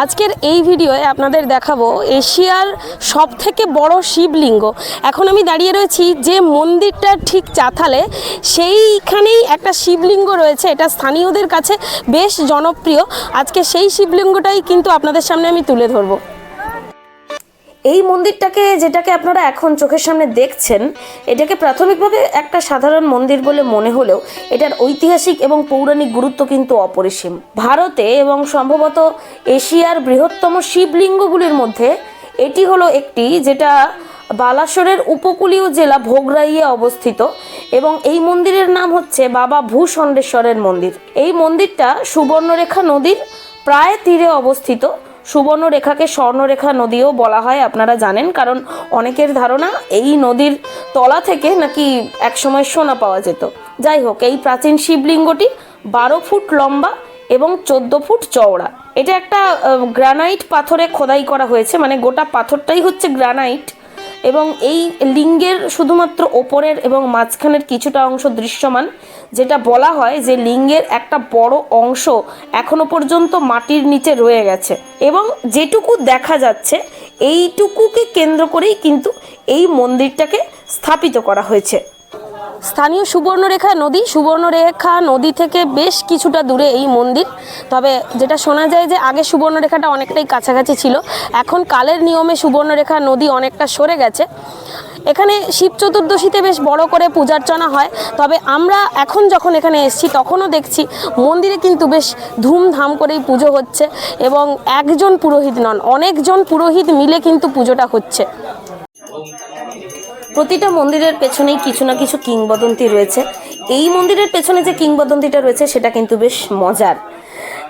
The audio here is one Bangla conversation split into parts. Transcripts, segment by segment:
আজকের এই ভিডিওয়ে আপনাদের দেখাবো এশিয়ার সব থেকে বড় শিবলিঙ্গ। এখন আমি দাঁড়িয়ে রয়েছি যে মন্দিরটা ঠিক চাথালে সেইখানেই একটা শিবলিঙ্গ রয়েছে, এটা স্থানীয়দের কাছে বেশ জনপ্রিয়। আজকে সেই শিবলিঙ্গটাই কিন্তু আপনাদের সামনে আমি তুলে ধরবো। এই মন্দিরটাকে যেটাকে আপনারা এখন চোখের সামনে দেখছেন, এটাকে প্রাথমিকভাবে একটা সাধারণ মন্দির বলে মনে হলেও এটার ঐতিহাসিক এবং পৌরাণিক গুরুত্ব কিন্তু অপরিসীম। ভারতে এবং সম্ভবত এশিয়ার বৃহত্তম শিবলিঙ্গগুলির মধ্যে এটি হলো একটি যেটা বালাসোরের উপকূলীয় জেলা ভোগরাইয়ে অবস্থিত এবং এই মন্দিরের নাম হচ্ছে বাবা ভূষণ্ডেশ্বরের মন্দির। এই মন্দিরটা সুবর্ণরেখা নদীর প্রায় তীরে অবস্থিত। সুবর্ণরেখাকে স্বর্ণরেখা নদীও বলা হয়, আপনারা জানেন। কারণ অনেকের ধারণা এই নদীর তলা থেকে নাকি একসময় সোনা পাওয়া যেত। যাই হোক, এই প্রাচীন শিবলিঙ্গটি বারো ফুট লম্বা এবং চোদ্দ ফুট চওড়া। এটা একটা গ্রানাইট পাথরে খোদাই করা হয়েছে। মানে গোটা পাথরটাই হচ্ছে গ্রানাইট এবং এই লিঙ্গের শুধুমাত্র ওপরের এবং মাঝখানের কিছুটা অংশ দৃশ্যমান, যেটা বলা হয় যে লিঙ্গের একটা বড় অংশ এখনও পর্যন্ত মাটির নিচে রয়ে গেছে। এবং যেটুকু দেখা যাচ্ছে, এইটুকুকে কেন্দ্র করেই কিন্তু এই মন্দিরটাকে স্থাপিত করা হয়েছে। স্থানীয় সুবর্ণরেখা নদী। সুবর্ণরেখা নদী থেকে বেশ কিছুটা দূরে এই মন্দির। তবে যেটা শোনা যায় যে আগে সুবর্ণরেখাটা অনেকটাই কাছাকাছি ছিল, এখন কালের নিয়মে সুবর্ণরেখা নদী অনেকটা সরে গেছে। এখানে শিব চতুর্দশীতে বেশ বড় করে পূজার্চনা হয়, তবে আমরা এখন যখন এখানে এসেছি তখনও দেখছি মন্দিরে কিন্তু বেশ ধুমধাম করেই পুজো হচ্ছে এবং একজন পুরোহিত নন, অনেকজন পুরোহিত মিলে কিন্তু পুজোটা হচ্ছে। প্রতিটা মন্দিরের পেছনেই কিছু না কিছু কিংবদন্তি রয়েছে। এই মন্দিরের পেছনে যে কিংবদন্তিটা রয়েছে, সেটা কিন্তু বেশ মজার।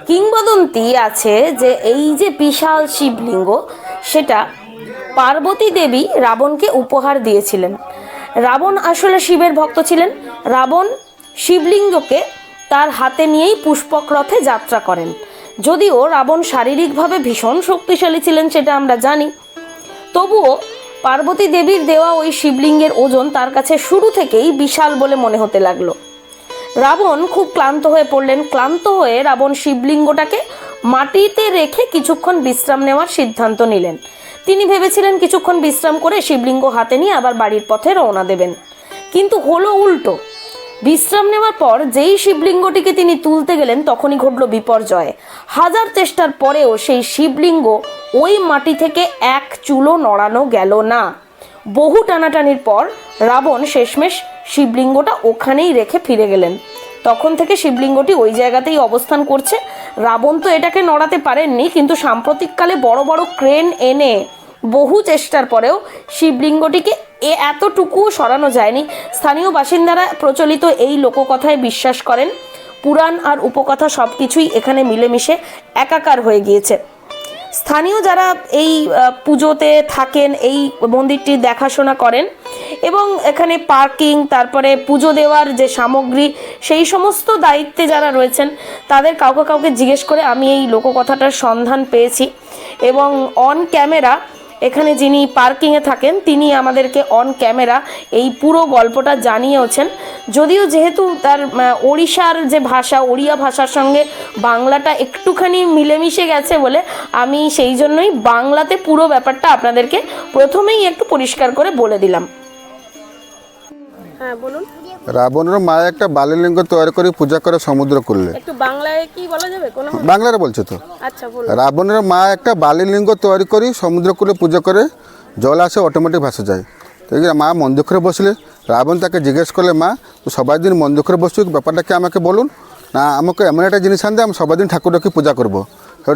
কিংবদন্তি আছে যে, এই যে বিশাল শিবলিঙ্গ, সেটা পার্বতী দেবী রাবণকে উপহার দিয়েছিলেন। রাবণ আসলে শিবের ভক্ত ছিলেন। রাবণ শিবলিঙ্গকে তার হাতে নিয়েই পুষ্পক রথে যাত্রা করেন। যদিও রাবণ শারীরিকভাবে ভীষণ শক্তিশালী ছিলেন, সেটা আমরা জানি। তবুও পার্বতী দেবীর দেওয়া ওই শিবলিঙ্গের ওজন তার কাছে শুরু থেকেই বিশাল বলে মনে হতে লাগল। রাবণ খুব ক্লান্ত হয়ে পড়লেন। ক্লান্ত হয়ে রাবণ শিবলিঙ্গটাকে মাটিতে রেখে কিছুক্ষণ বিশ্রাম নেওয়ার সিদ্ধান্ত নিলেন। তিনি ভেবেছিলেন কিছুক্ষণ বিশ্রাম করে শিবলিঙ্গ হাতে নিয়ে আবার বাড়ির পথে রওনা দেবেন। কিন্তু হলো উল্টো। বিশ্রাম নেওয়ার পর যেই শিবলিঙ্গটিকে তিনি তুলতে গেলেন, তখনই ঘটল বিপর্যয়। হাজার চেষ্টার পরেও সেই শিবলিঙ্গ ওই মাটি থেকে এক চুলো নড়ানো গেল না। বহু টানাটানির পর রাবণ শেষমেশ শিবলিঙ্গটা ওখানেই রেখে ফিরে গেলেন। তখন থেকে শিবলিঙ্গটি ওই জায়গাতেই অবস্থান করছে। রাবণ তো এটাকে নড়াতে পারেননি, কিন্তু সাম্প্রতিককালে বড় বড় ক্রেন এনে বহু চেষ্টার পরেও শিবলিঙ্গটিকে এ এতটুকুও সরানো যায়নি। স্থানীয় বাসিন্দারা প্রচলিত এই লোককথায় বিশ্বাস করেন, পুরাণ আর উপকথা সব কিছুই এখানে মিলেমিশে একাকার হয়ে গিয়েছে। স্থানীয় যারা এই পুজোতে থাকেন, এই মন্দিরটি দেখাশোনা করেন এবং এখানে পার্কিং, তারপরে পুজো দেওয়ার যে সামগ্রী, সেই সমস্ত দায়িত্বে যারা রয়েছেন, তাদের কাউকে কাউকে জিজ্ঞেস করে আমি এই লোককথাটার সন্ধান পেয়েছি এবং অন ক্যামেরা এখানে যিনি পার্কিংয়ে থাকেন, তিনি আমাদেরকে অন ক্যামেরা এই পুরো গল্পটা জানিয়েওছেন। যদিও যেহেতু তার ওড়িশার যে ভাষা, ওড়িয়া ভাষার সঙ্গে বাংলাটা একটুখানি মিলেমিশে গেছে বলে আমি সেই জন্যই বাংলাতে পুরো ব্যাপারটা আপনাদেরকে প্রথমেই একটু পরিষ্কার করে বলে দিলাম। হ্যাঁ বলুন। রাবণের মা একটা বালিলিঙ্গ তৈরি করে পূজা করে সমুদ্র করলে। একটু বাংলায় কি বলা যাবে কোনো? বাংলারে বলছে তো। আচ্ছা বলুন। রাবণের মা একটা বালিলিঙ্গ তৈরি করে সমুদ্র কূলে পূজা করে জল আসে অটোমেটিক ভাসে যায়। তো মা মন্দির বসলে রাবণ তাকে জিজ্ঞেস করলে মা তো সবাই দিন মন্দির করে বসছো ব্যাপারটা কি আমাকে বলুন? না আমাকে এমন একটা জিনিস আনতে আমি সবাই দিন ঠাকুরকে পূজা করব।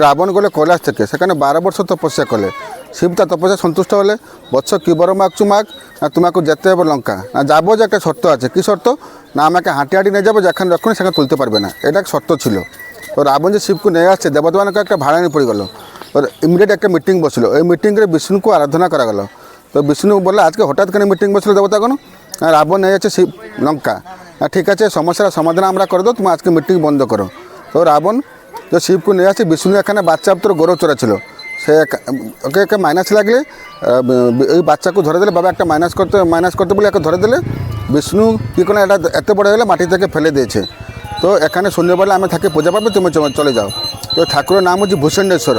রাবণ গেলে কৈলাস থেকে সেখানে বারো বছর তপস্যা করলে। শিব তা তপস্যা সন্তুষ্ট হলে, বৎস কি বর মাগছু মাগ, না তোমাকে যেতে হবে লঙ্কা। না যাব যে একটা শর্ত আছে। কি শর্ত? না আমাকে হাঁটি হাঁটি নিয়ে যাব যেখানে রক্ষণ সেখানে তুলতে পারবে না। এটা এক শর্ত ছিল। তো রাবণ যে শিবকে নিয়ে আসছে, দেবতামানকে একটা ভাড়া নিয়ে পড়ে গেল তোর ইমিডিয়েট একটা মিটিং বসল। এই মিটিংরে বিষ্ণুকে আরাধনা করা গেল তো বিষ্ণু বললে, আজকে হঠাৎ করে মিটিং বসল দেবতাগণ? রাবণ নিয়ে যাচ্ছে শিব, লঙ্কা। না, ঠিক আছে, সমস্যার সমাধান আমরা করে দো তুমি আজকে মিটিং বন্ধ করো। তো রাবণ তো শিবকে নিয়ে আসছে, বিষ্ণু এখানে বাচ্চা গোরব চড়া ছিল সে ওকে একটা মাইনাস লাগলে ওই বাচ্চাকে ধরে দিলে, বাবা একটা মাইনাস করতে মাইনাস করতে বলে একে ধরে দিলে, বিষ্ণু কী করে এটা এত বড় হলে মাটি থেকে ফেলে দিয়েছে। তো এখানে সন্ধ্যেবেলা আমি থাকি, পূজা পাবে তুমি চলে যাও। তো ঠাকুরের নাম হচ্ছে ভূষণ্ডেশ্বর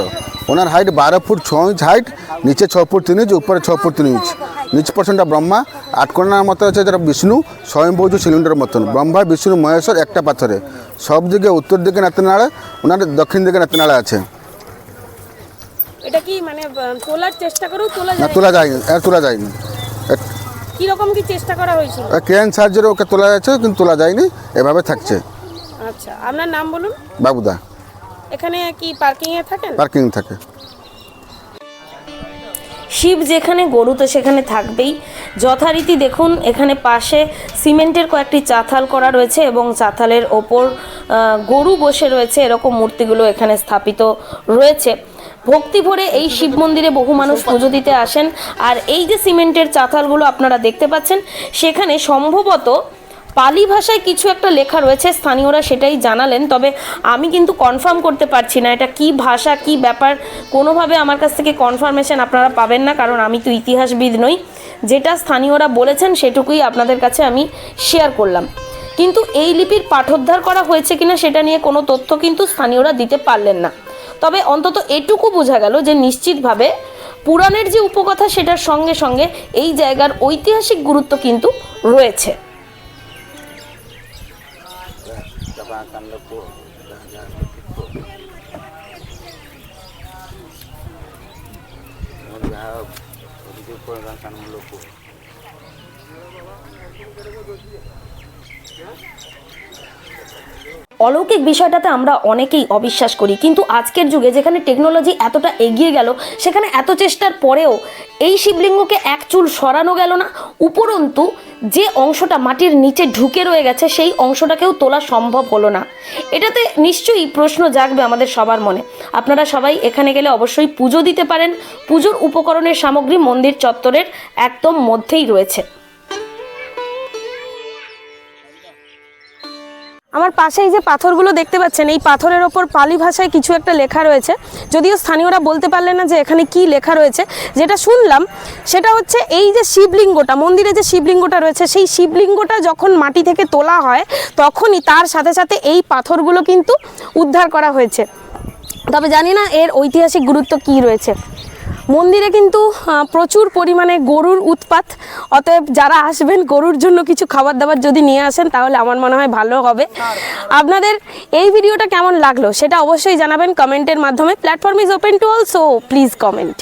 ওনার হাইট বারো ফুট ছ ইঞ্চ হাইট নিচে ছ ফুট তিন ইঞ্চ উপরে ছ ফুট তিন ইঞ্চ নিচ পর্যন্তটা ব্রহ্মা আটকোনার মতো আছে যারা বিষ্ণু স্বয়ংভৌজ সিলিন্ডার মতন। ব্রহ্মা, বিষ্ণু, মহেশ্বর একটা পাথরে। সব দিকে উত্তর দিকে নাতেনাড়া ওনার দক্ষিণ দিকে নাতেনাড়া আছে। তোলার চেষ্টা করেও তোলা না যায় তোলা যায়নি। আর তোলা যায়নি। কি রকম কি চেষ্টা করা হয়েছিল? ক্রেন সাহায্যে ওকে তোলা যাচ্ছে কিন্তু তোলা যায়নি এভাবে থাকছে। আচ্ছা আপনার নাম বলুন? বাবুদা। এখানে কি পার্কিং এ থাকেন? পার্কিং থাকে। শিব যেখানে গরু তো সেখানে থাকবেই। যথারীতি দেখুন এখানে পাশে সিমেন্টের কয়েকটি চাতাল করা রয়েছে এবং চাতালের ওপর গরু বসে রয়েছে এরকম মূর্তিগুলো এখানে স্থাপিত রয়েছে। ভক্তি ভরে এই শিব মন্দিরে বহু মানুষ পুজো দিতে আসেন। আর এই যে সিমেন্টের চাতালগুলো আপনারা দেখতে পাচ্ছেন, সেখানে সম্ভবত পালি ভাষায় কিছু একটা লেখা রয়েছে, স্থানীয়রা সেটাই জানালেন। তবে আমি কিন্তু কনফার্ম করতে পারছি না, এটা কি ভাষা, কি ব্যাপার, কোনোভাবে আমার কাছ থেকে কনফার্মেশন আপনারা পাবেন না, কারণ আমি তো ইতিহাসবিদ নই। যেটা স্থানীয়রা বলেছেন, সেটুকুই আপনাদের কাছে আমি শেয়ার করলাম। কিন্তু এই লিপির পাঠোদ্ধার করা হয়েছে কিনা, সেটা নিয়ে কোনো তথ্য কিন্তু স্থানীয়রা দিতে পারলেন না। তবে অন্তত এটুকু বোঝা গেল যে নিশ্চিতভাবে পুরাণের যে উপকথা সেটার সঙ্গে সঙ্গে এই জায়গার ঐতিহাসিক গুরুত্ব কিন্তু রয়েছে। অলৌকিক বিষয়টাতে আমরা অনেকেই অবিশ্বাস করি। কিন্তু আজকের যুগে যেখানে টেকনোলজি এতটা এগিয়ে গেল, সেখানে এত চেষ্টার পরেও এই শিবলিঙ্গকে এক চুল সরানো গেল না। উপরন্তু যে অংশটা মাটির নিচে ঢুকে রয়ে গেছে, সেই অংশটাকেও তোলা সম্ভব হলো না। এটাতে নিশ্চয়ই প্রশ্ন জাগবে আমাদের সবার মনে। আপনারা সবাই এখানে গেলে অবশ্যই পুজো দিতে পারেন। পুজোর উপকরণের সামগ্রী মন্দির চত্বরের একদম মধ্যেই রয়েছে। আমার পাশে এই যে পাথরগুলো দেখতে পাচ্ছেন, এই পাথরের ওপর পালি ভাষায় কিছু একটা লেখা রয়েছে। যদিও স্থানীয়রা বলতে পারলেন না যে এখানে কি লেখা রয়েছে। যেটা শুনলাম, সেটা হচ্ছে এই যে শিবলিঙ্গটা, মন্দিরে যে শিবলিঙ্গটা রয়েছে, সেই শিবলিঙ্গটা যখন মাটি থেকে তোলা হয়, তখনই তার সাথে সাথে এই পাথরগুলো কিন্তু উদ্ধার করা হয়েছে। তবে জানি না এর ঐতিহাসিক গুরুত্ব কি রয়েছে। মন্দিরে কিন্তু প্রচুর পরিমাণে গরুর উৎপাত। অতএব যারা আসবেন, গরুর জন্য কিছু খাবার দাবার যদি নিয়ে আসেন, তাহলে আমার মনে হয় ভালো হবে। আপনাদের এই ভিডিওটা কেমন লাগল সেটা অবশ্যই জানাবেন কমেন্টের মাধ্যমে। Platform is open to also please comment